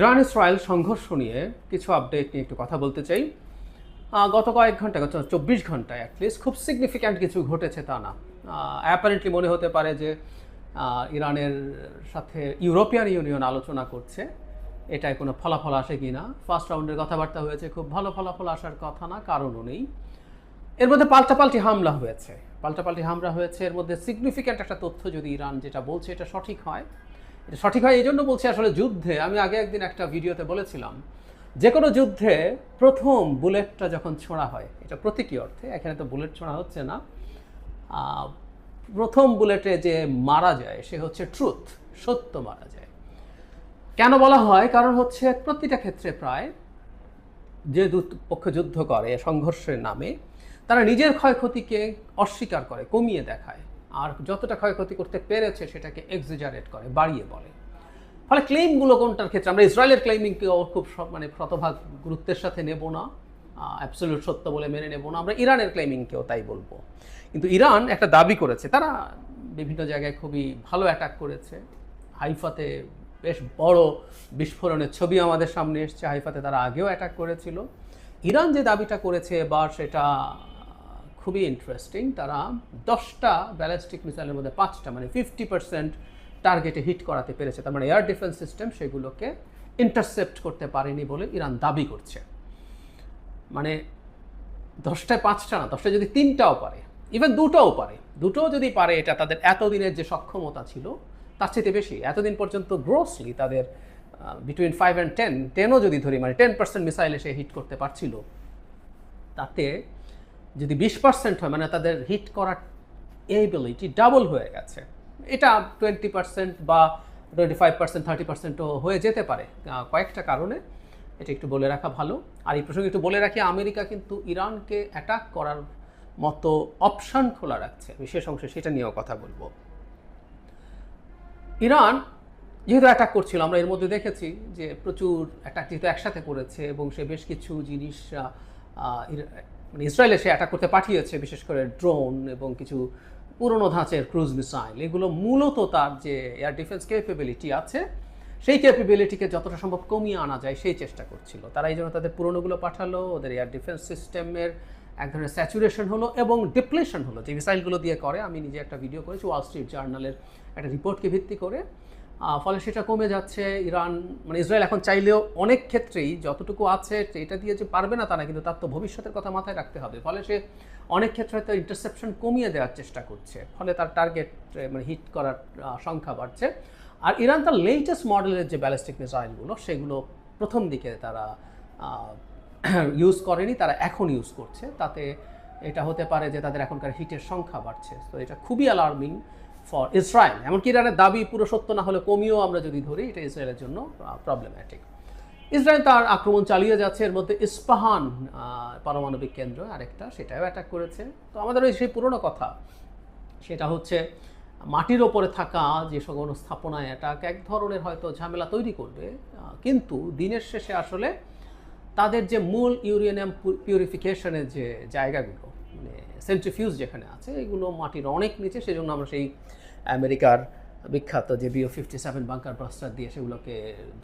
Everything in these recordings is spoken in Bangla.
ইরান ইসরায়েল সংঘর্ষ নিয়ে কিছু আপডেট নিয়ে একটু কথা বলতে চাই। গত কয়েক ঘণ্টা, গত চব্বিশ ঘন্টায় অ্যাটলিস্ট খুব সিগনিফিক্যান্ট কিছু ঘটেছে তা না। অ্যাপারেন্টলি মনে হতে পারে যে ইরানের সাথে ইউরোপিয়ান ইউনিয়ন আলোচনা করছে। এটায় কোনো ফলাফল আসে কি না? ফার্স্ট রাউন্ডের কথাবার্তা হয়েছে, খুব ভালো ফলাফল আসার কথা না, কারণও নেই। এর মধ্যে পাল্টাপাল্টি হামলা হয়েছে। পাল্টাপাল্টি হামলা হয়েছে, এর মধ্যে সিগনিফিক্যান্ট একটা তথ্য যদি ইরান যেটা বলছে এটা সঠিক হয়। সঠিক হয় এই জন্য বলছি আসলে যুদ্ধে, আমি আগে একদিন একটা ভিডিওতে বলেছিলাম যে কোনো যুদ্ধে প্রথম বুলেটটা যখন ছোঁড়া হয়, এটা প্রতীকী অর্থে, এখানে তো বুলেট ছোঁড়া হচ্ছে না প্রথম বুলেটে যে মারা যায়, সে হচ্ছে ট্রুথ, সত্য মারা যায়। কেন বলা হয়? কারণ হচ্ছে প্রতিটা ক্ষেত্রে প্রায় যে পক্ষ যুদ্ধ করে সংঘর্ষের নামে, তারা নিজের ক্ষয়ক্ষতিকে অস্বীকার করে, কমিয়ে দেখায়। আর যতটা ক্ষয়ক্ষতি করতে পেরেছে সেটাকে এক্সিজারেট করে, বাড়িয়ে বলে। ফলে ক্লেইমগুলো কোনটার ক্ষেত্রে? আমরা ইসরায়েলের ক্লেইমিংকেও খুব মানে শতভাগ গুরুত্বের সাথে নেব না অ্যাবসলিউট সত্য বলে মেনে নেব না। আমরা ইরানের ক্লেইমিংকেও তাই বলব। কিন্তু ইরান একটা দাবি করেছে, তারা বিভিন্ন জায়গায় খুবই ভালো অ্যাটাক করেছে। হাইফাতে বেশ বড় বিস্ফোরণের ছবি আমাদের সামনে এসছে, হাইফাতে তারা আগেও অ্যাটাক করেছিল। ইরান যে দাবিটা করেছে এবার সেটা খুবই ইন্টারেস্টিং তারা দশটা ব্যালিস্টিক মিসাইলের মধ্যে পাঁচটা মানে ফিফটি পার্সেন্ট টার্গেটে হিট করাতে পেরেছে। তার মানে এয়ার ডিফেন্স সিস্টেম সেগুলোকে ইন্টারসেপ্ট করতে পারেনি বলে ইরান দাবি করছে। মানে দশটায় পাঁচটা না, দশটায় যদি তিনটাও পারে ইভেন দুটোও পারে, দুটোও যদি পারে, এটা তাদের এতদিনের যে সক্ষমতা ছিল, তার চেয়ে বেশি, এতদিন পর্যন্ত গ্রোসলি তাদের বিটুইন ফাইভ অ্যান্ড টেন টেনও যদি ধরি মানে টেন পার্সেন্ট মিসাইল এসে হিট করতে পারছিল, তাতে যদি বিশ পার্সেন্ট হয় মানে তাদের হিট করার এবিলিটি ডাবল হয়ে গেছে। এটা টোয়েন্টি পার্সেন্ট বা টোয়েন্টি ফাইভ পার্সেন্ট থার্টি পার্সেন্টও হয়ে যেতে পারে। কয়েকটা কারণে এটা একটু বলে রাখা ভালো। আর এই প্রসঙ্গে একটু বলে রাখি, আমেরিকা কিন্তু ইরানকে অ্যাটাক করার মতো অপশান খোলা রাখছে। বিশেষ অংশে সেটা নিয়েও কথা বলব। ইরান যেহেতু অ্যাটাক করছিল, আমরা এর মধ্যে দেখেছি যে প্রচুর অ্যাটাক যেহেতু একসাথে করেছে এবং সে বেশ কিছু জিনিস মানে ইসরায়েলে সে অ্যাটাক করতে পাঠিয়েছে, বিশেষ করে ড্রোন এবং কিছু পুরনো ধাঁচের ক্রুজ মিসাইল এগুলো মূলত তার যে এয়ার ডিফেন্স ক্যাপেবিলিটি আছে, সেই ক্যাপেবিলিটিকে যতটা সম্ভব কমিয়ে আনা যায়, সেই চেষ্টা করছিল। তারা এই জন্য তাদের পুরনোগুলো পাঠালো, ওদের এয়ার ডিফেন্স সিস্টেমের এক ধরনের স্যাচুরেশন হলো এবং ডিপ্লেশন হলো। যে মিসাইলগুলো দিয়ে করে, আমি নিজে একটা ভিডিও করেছি ওয়াল স্ট্রিট জার্নালের একটা রিপোর্টকে ভিত্তি করে। ফলে সেটা কমে যাচ্ছে। ইরান মানে ইসরায়েল এখন চাইলেও অনেক ক্ষেত্রেই যতটুকু আছে এটা দিয়ে যে পারবে না তারা কিন্তু তার তো ভবিষ্যতের কথা মাথায় রাখতে হবে। ফলে সে অনেক ক্ষেত্রে হয়তো ইন্টারসেপশন কমিয়ে দেওয়ার চেষ্টা করছে। ফলে তার টার্গেট মানে হিট করার সংখ্যা বাড়ছে। আর ইরান তার লেটেস্ট মডেলের যে ব্যালিস্টিক মিসাইলগুলো সেগুলো প্রথম দিকে তারা ইউজ করেনি, তারা এখন ইউজ করছে। তাতে এটা হতে পারে যে তাদের এখনকার হিটের সংখ্যা বাড়ছে। তো এটা খুবই অ্যালার্মিং ফর ইসরায়েল এমনকি ইরানের দাবি পুরো সত্য না হলে কমিয়েও আমরা যদি ধরি, এটা ইসরায়েলের জন্য প্রবলেম্যাটিক ইসরায়েল তার আক্রমণ চালিয়ে যাচ্ছে, এর মধ্যে ইস্পাহান পারমাণবিক কেন্দ্র আরেকটা, সেটাও অ্যাটাক করেছে। তো আমাদের ওই সেই পুরনো কথা, সেটা হচ্ছে মাটির ওপরে থাকা যে সকল স্থাপনায় অ্যাটাক এক ধরনের হয়তো ঝামেলা তৈরি করবে কিন্তু দিনের শেষে আসলে তাদের যে মূল ইউরেনিয়াম পিউরিফিকেশনের যে জায়গাগুলো সেন্ট্রিফিউজ যেখানে আছে, এগুলো মাটির অনেক নিচে, সেজন্য আমরা সেই আমেরিকার বিখ্যাত যে BO fifty seven bunker buster দিয়ে সেগুলোকে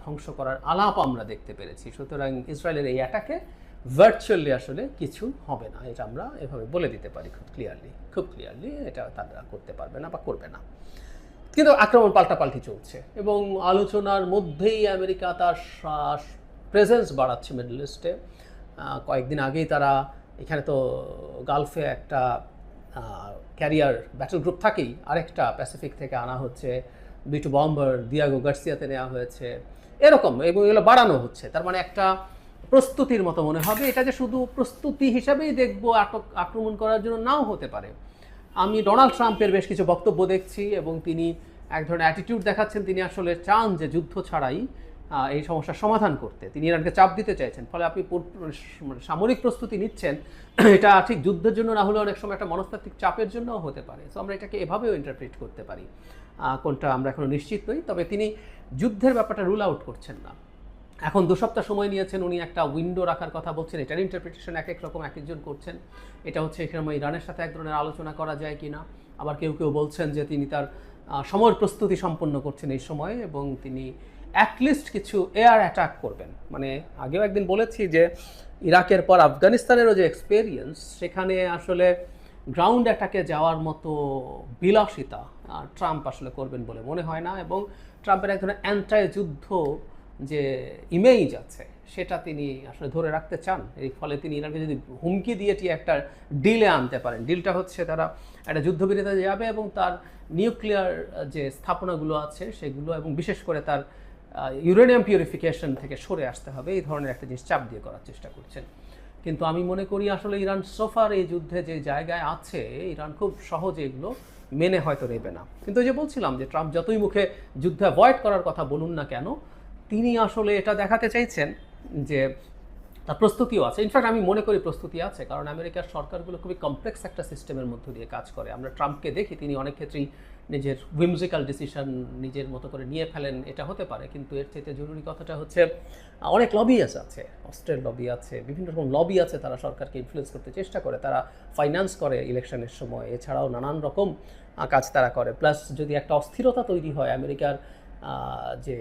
ধ্বংস করার আলাপ আমরা দেখতে পেরেছি। সুতরাং ইসরায়েলের এই অ্যাটাকে ভার্চুয়ালি আসলে কিছু হবে না, এটা আমরা এভাবে বলে দিতে পারি খুব ক্লিয়ারলি খুব ক্লিয়ারলি এটা তারা করতে পারবে না বা করবে না। কিন্তু আক্রমণ পাল্টাপাল্টি চলছে এবং আলোচনার মধ্যেই আমেরিকা তার প্রেজেন্স বাড়াচ্ছে মিডল ইস্টে কয়েকদিন আগেই তারা এখানে তো গালফে একটা ক্যারিয়ার ব্যাটল গ্রুপ থাকেই। আরেকটা প্যাসিফিক থেকে আনা হচ্ছে। বিটু বম্বার দিয়াগো গার্সিয়াতে নেওয়া হয়েছে। এরকম, এবং এগুলো বাড়ানো হচ্ছে। তার মানে একটা প্রস্তুতির মতো মনে হবে। এটা যে শুধু প্রস্তুতি হিসাবেই দেখব আটক, আক্রমণ করার জন্য নাও হতে পারে। আমি ডোনাল্ড ট্রাম্পের বেশ কিছু বক্তব্য দেখছি, এবং তিনি এক ধরনের অ্যাটিটিউড দেখাচ্ছেন। তিনি আসলে চান যে যুদ্ধ ছাড়াই এই সমস্যার সমাধান করতে। তিনি ইরানকে চাপ দিতে চাইছেন, ফলে আপনি মানে সামরিক প্রস্তুতি নিচ্ছেন। এটা ঠিক যুদ্ধের জন্য না হলে অনেক সময় একটা মনস্তাত্ত্বিক চাপের জন্যও হতে পারে। সো আমরা এটাকে এভাবেও ইন্টারপ্রিট করতে পারি। কোনটা আমরা এখনও নিশ্চিত নই। তবে তিনি যুদ্ধের ব্যাপারটা রুল আউট করছেন না। এখন দু সপ্তাহ সময় নিয়েছেন, উনি একটা উইন্ডো রাখার কথা বলছেন। এটার ইন্টারপ্রিটেশন এক এক রকম এক একজন করছেন। এটা হচ্ছে এখানে ইরানের সাথে এক ধরনের আলোচনা করা যায় কি না আবার কেউ কেউ বলছেন যে তিনি তার সময়ের প্রস্তুতি সম্পন্ন করছেন এই সময়ে এবং তিনি অ্যাটলিস্ট কিছু এয়ার অ্যাটাক করবেন। মানে আগেও একদিন বলেছি যে, ইরাকের পর আফগানিস্তানেরও যে এক্সপেরিয়েন্স সেখানে আসলে গ্রাউন্ড অ্যাটাকে যাওয়ার মতো বিলাসিতা ট্রাম্প আসলে করবেন বলে মনে হয় না এবং ট্রাম্পের এক ধরনের অ্যান্টাই যুদ্ধ যে ইমেজ আছে, সেটা তিনি আসলে ধরে রাখতে চান। এর ফলে তিনি ইরানকে যদি হুমকি দিয়ে একটা ডিলে আনতে পারেন। ডিলটা হচ্ছে তারা একটা যুদ্ধবিরতিতে যাবে এবং তার নিউক্লিয়ার যে স্থাপনাগুলো আছে সেগুলো এবং বিশেষ করে তার ইউরেনিয়াম পিউরিফিকেশন থেকে সরে আসতে হবে, এই ধরনের একটা জিনিস চাপ দিয়ে করার চেষ্টা করছেন। কিন্তু আমি মনে করি আসলে ইরান সোফার এই যুদ্ধে যে জায়গায় আছে, ইরান খুব সহজে এগুলো মেনে হয়তো নেবে না। কিন্তু যে বলছিলাম যে ট্রাম্প যতই মুখে যুদ্ধ অ্যাভয়েড করার কথা বলুন না কেন, তিনি আসলে এটা দেখাতে চাইছেন যে তার প্রস্তুতিও আছে। ইনফ্যাক্ট আমি মনে করি প্রস্তুতি আছে, কারণ আমেরিকার সরকারগুলো খুবই কমপ্লেক্স একটা সিস্টেমের মধ্য দিয়ে কাজ করে। আমরা ট্রাম্পকে দেখি, তিনি অনেক ক্ষেত্রেই নিজের উইমজিক্যাল ডিসিশন নিজের মতো করে নিয়ে ফেলেন, এটা হতে পারে, কিন্তু এর চাইতে জরুরি কথাটা হচ্ছে, অনেক লবি আছে অস্ট্রেল লবি আছে, বিভিন্ন রকম লবি আছে, তারা সরকারকে ইনফ্লুয়েন্স করতে চেষ্টা করে, তারা ফাইন্যান্স করে ইলেকশনের সময়, এছাড়াও নানান রকম কাজ তারা করে প্লাস যদি একটা অস্থিরতা তৈরি হয়, আমেরিকার যে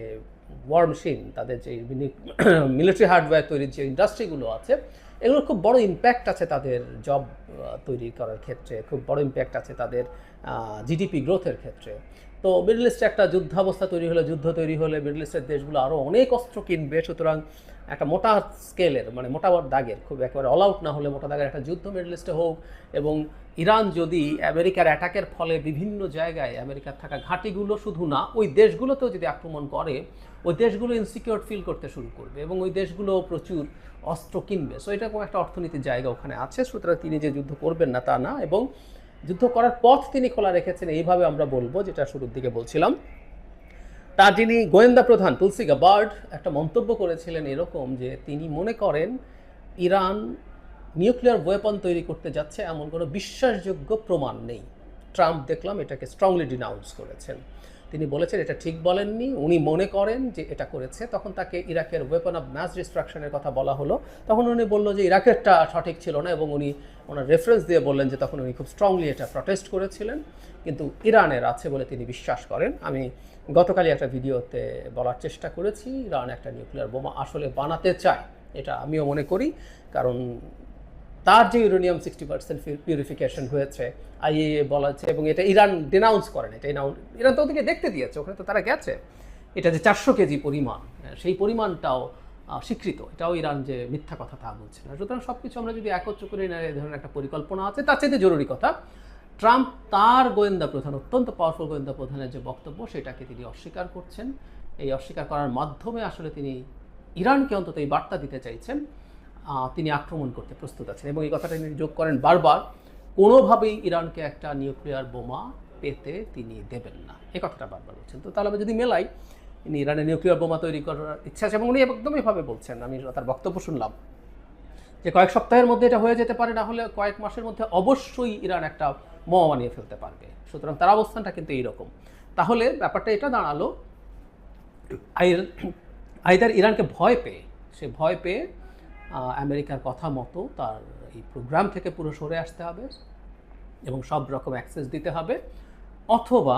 ওয়ার মেশিন তাদের যে মিলিটারি হার্ডওয়্যার তৈরির যে ইন্ডাস্ট্রিগুলো আছে এগুলোর খুব বড় ইম্প্যাক্ট আছে তাদের জব তৈরি করার ক্ষেত্রে, খুব বড় ইম্প্যাক্ট আছে তাদের জিডিপি গ্রোথের ক্ষেত্রে। তো মিডল ইস্টে একটা যুদ্ধাবস্থা তৈরি হলে, যুদ্ধ তৈরি হলে মিডল ইস্টের দেশগুলো আরও অনেক অস্ত্র কিনবে। সুতরাং একটা মোটা স্কেলের মানে মোটা দাগের, খুব একেবারে অল আউট না হলে মোটা দাগের একটা যুদ্ধ মিডল ইস্টে হোক এবং ইরান যদি আমেরিকার অ্যাটাকের ফলে বিভিন্ন জায়গায় আমেরিকার থাকা ঘাঁটিগুলো শুধু না, ওই দেশগুলোতেও যদি আক্রমণ করে, ওই দেশগুলো ইনসিকিউর ফিল করতে শুরু করবে এবং ওই দেশগুলো প্রচুর অস্ত্র কিনবে। সো এটা একটা অর্থনীতির জায়গা ওখানে আছে। সুতরাং তিনি যে যুদ্ধ করবেন না তা না এবং যুদ্ধ করার পথ তিনি খোলা রেখেছেন, এইভাবে আমরা বলব যেটা শুরুর দিকে বলছিলাম। তার যিনি গোয়েন্দা প্রধান তুলসি গাবার্ড একটা মন্তব্য করেছিলেন এরকম যে তিনি মনে করেন, ইরান নিউক্লিয়ার ওয়েপন তৈরি করতে যাচ্ছে এমন কোনো বিশ্বাসযোগ্য প্রমাণ নেই। ট্রাম্প দেখলাম এটাকে স্ট্রংলি ডিনাউন্স করেছেন। তিনি বলেছেন, এটা ঠিক বলেননি। উনি মনে করেন যে এটা করেছে। তখন তাকে ইরাকের ওয়েপন অফ ম্যাস ডিস্ট্রাকশনের কথা বলা হলো। তখন উনি বলল যে, ইরাকেরটা সঠিক ছিল না। এবং উনি ওনার রেফারেন্স দিয়ে বললেন যে, তখন উনি খুব স্ট্রংলি এটা প্রটেস্ট করেছিলেন। কিন্তু ইরানের আছে বলে তিনি বিশ্বাস করেন। আমি গতকালই একটা ভিডিওতে বলার চেষ্টা করেছি, ইরান একটা নিউক্লিয়ার বোমা আসলে বানাতে চায়, এটা আমিও মনে করি। কারণ তার যে ইউরেনিয়াম সিক্সটি পার্সেন্ট পিউরিফিকেশন হয়েছে আইএএ বলাচ্ছে এবং এটা ইরান ডিনাউন্স করেন এটা ইরান- তো ওদিকে দেখতে দিয়েছে ওখানে তো তারা গেছে। এটা যে চারশো কেজি পরিমাণ হ্যাঁ, সেই পরিমাণটাও স্বীকৃত এটাও ইরান যে মিথ্যা কথা তা বলছে না। সুতরাং সব কিছু আমরা যদি একত্র করে এই ধরনের একটা পরিকল্পনা আছে তার চাইতে জরুরি কথা ট্রাম্প তার গোয়েন্দা প্রধান অত্যন্ত পাওয়ারফুল গোয়েন্দা প্রধানের যে বক্তব্য সেটাকে তিনি অস্বীকার করছেন। এই অস্বীকার করার মাধ্যমে আসলে তিনি ইরানকে অন্তত এই বার্তা দিতে চাইছেন। তিনি আক্রমণ করতে প্রস্তুত আছেন। এবং এই কথাটা তিনি যোগ করেন বারবার, কোনোভাবেই ইরানকে একটা নিউক্লিয়ার বোমা পেতে তিনি দেবেন না। এই কথাটা বারবার বলছেন। তো তাহলে আমরা যদি মেলাই, ইনি ইরানে নিউক্লিয়ার বোমা তৈরি করার ইচ্ছা আছে এবং উনি একদম এভাবে বলছেন। আমি তার বক্তব্য শুনলাম যে কয়েক সপ্তাহের মধ্যে এটা হয়ে যেতে পারে, না হলে কয়েক মাসের মধ্যে অবশ্যই ইরান একটা বোমা বানিয়ে ফেলতে পারবে। সুতরাং তার অবস্থানটা কিন্তু এইরকম। তাহলে ব্যাপারটা এটা দাঁড়াল আই- আইদার ইরানকে ভয় পেয়ে, সে ভয় পেয়ে আমেরিকার কথা মতো তার এই প্রোগ্রাম থেকে পুরো সরে আসতে হবে এবং সব রকম অ্যাক্সেস দিতে হবে। অথবা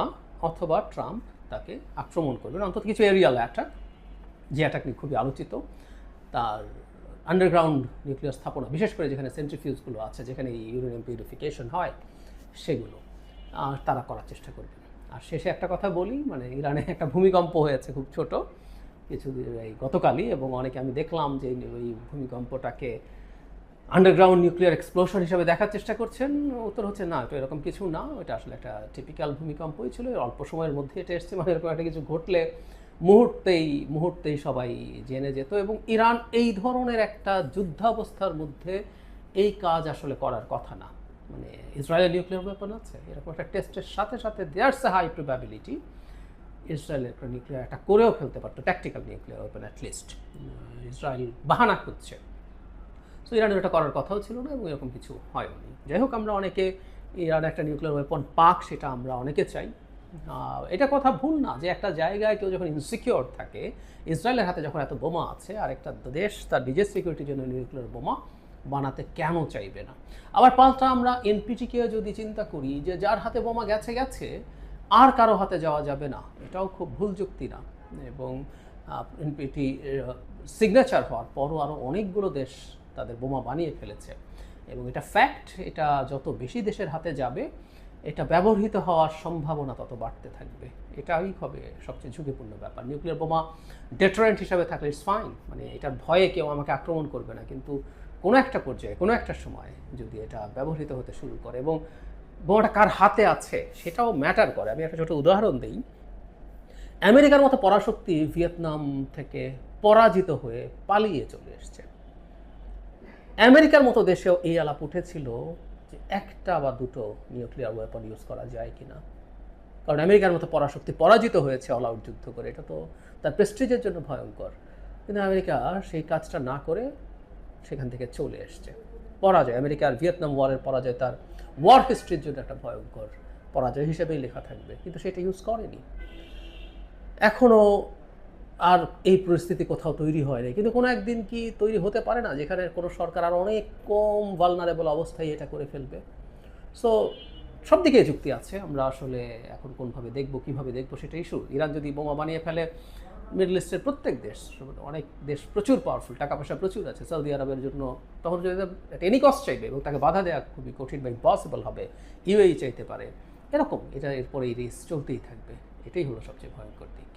অথবা ট্রাম্প তাকে আক্রমণ করবেন। অন্তত কিছু এরিয়াল অ্যাটাক, যে অ্যাটাক নিয়ে খুবই আলোচিত। তার আন্ডারগ্রাউন্ড নিউক্লিয়ার স্থাপনা, বিশেষ করে যেখানে সেন্ট্রিফিউজগুলো আছে, যেখানে ইউরেনিয়াম পিউরিফিকেশন হয়, সেগুলো তারা করার চেষ্টা করবেন। আর শেষে একটা কথা বলি মানে ইরানে একটা ভূমিকম্প হয়েছে খুব ছোট। কিছু এই গতকালই এবং অনেকে আমি দেখলাম যে ওই ভূমিকম্পটাকে আন্ডারগ্রাউন্ড নিউক্লিয়ার এক্সপ্লোশন হিসেবে দেখার চেষ্টা করছেন। উত্তর হচ্ছে, না তো এরকম কিছু না। এটা আসলে একটা টিপিক্যাল ভূমিকম্পই ছিল। অল্প সময়ের মধ্যে এটা এসছে। মানে এরকম একটা কিছু ঘটলে মুহূর্তেই মুহূর্তেই সবাই জেনে যেত এবং ইরান এই ধরনের একটা যুদ্ধাবস্থার মধ্যে এই কাজ আসলে করার কথা না। মানে ইসরায়েলের নিউক্লিয়ার ওয়েপন আছে। এরকম একটা টেস্টের সাথে সাথে দেয়ার্স হাই প্রবাবিলিটি ইসরায়েল একটা নিউক্লিয়ার অ্যাটাক করেও ফেলতে পারতো tactical nuclear weapon at least Israel বাহানা খুঁজছে। সো ইরানের এটা করার কথাও ছিল না এবং এরকম কিছু হয়নি। যাই হোক আমরা অনেকে ইরান একটা নিউক্লিয়ার ওয়েপন পাক সেটা আমরা অনেকে চাই। এটা কথা ভুল না যে একটা জায়গায় কেউ যখন ইনসিকিওর থাকে ইসরায়েলের হাতে যখন এত বোমা আছে আর একটা দেশ তার নিজের সিকিউরিটির জন্য নিউক্লিয়ার বোমা বানাতে কেন চাইবে না? আবার পাল্টা আমরা এনপিটিকে যদি চিন্তা করি যে যার হাতে বোমা গেছে গেছে আর কারও হাতে যাওয়া যাবে না। এটাও খুব ভুল যুক্তি না। এবং এনপিটি সিগনেচার হওয়ার পরও আরও অনেকগুলো দেশ তাদের বোমা বানিয়ে ফেলেছে। এবং এটা ফ্যাক্ট এটা যত বেশি দেশের হাতে যাবে, এটা ব্যবহৃত হওয়ার সম্ভাবনা তত বাড়তে থাকবে। এটাই হবে সবচেয়ে ঝুঁকিপূর্ণ ব্যাপার। নিউক্লিয়ার বোমা ডেটারেন্ট হিসাবে থাকলে ইটস ফাইন মানে এটার ভয়ে কেউ আমাকে আক্রমণ করবে না। কিন্তু কোনো একটা পর্যায়ে, কোনো একটা সময় যদি এটা ব্যবহৃত হতে শুরু করে। এবং বোমাটা কার হাতে আছে, সেটাও ম্যাটার করে। আমি একটা ছোট উদাহরণ দিই। আমেরিকার মতো পরাশক্তি ভিয়েতনাম থেকে পরাজিত হয়ে পালিয়ে চলে এসছে। আমেরিকার মতো দেশেও এই আলাপ উঠেছিল যে একটা বা দুটো নিউক্লিয়ার ওয়েপন ইউজ করা যায় কি না কারণ আমেরিকার মতো পরাশক্তি পরাজিত হয়েছে অল আউট যুদ্ধ করে। এটা তো তার প্রেস্টিজের জন্য ভয়ঙ্কর। কিন্তু আমেরিকা সেই কাজটা না করে সেখান থেকে চলে এসছে। পরাজয় আমেরিকার ভিয়েতনাম ওয়ারের পরাজয় তার ওয়ার হিস্ট্রির জন্য একটা ভয়ঙ্কর পরাজয় হিসেবেই লেখা থাকবে, কিন্তু সেটা ইউজ করেনি। এখনও আর এই পরিস্থিতি কোথাও তৈরি হয়নি কিন্তু কোনো একদিন কি তৈরি হতে পারে না, যেখানে কোনো সরকার আর অনেক কম ভালনারেবল অবস্থায় এটা করে ফেলবে? সো সব দিকে যুক্তি আছে। আমরা আসলে এখন কোনভাবে দেখব, কীভাবে দেখব সেটা ইস্যু ইরান যদি বোমা বানিয়ে ফেলে মিডল ইস্টের প্রত্যেক দেশ, অনেক দেশ প্রচুর পাওয়ারফুল টাকা পয়সা প্রচুর আছে। সৌদি আরবের জন্য তখন যদি এনি কস্ট চাইবে এবং তাকে বাধা দেওয়া খুবই কঠিন বা ইম্পসিবল হবে ইউএই চাইতে পারে। এরকম, এটা এরপরে এই রেস চলতেই থাকবে। এটাই হলো সবচেয়ে ভয়ঙ্কর দিক।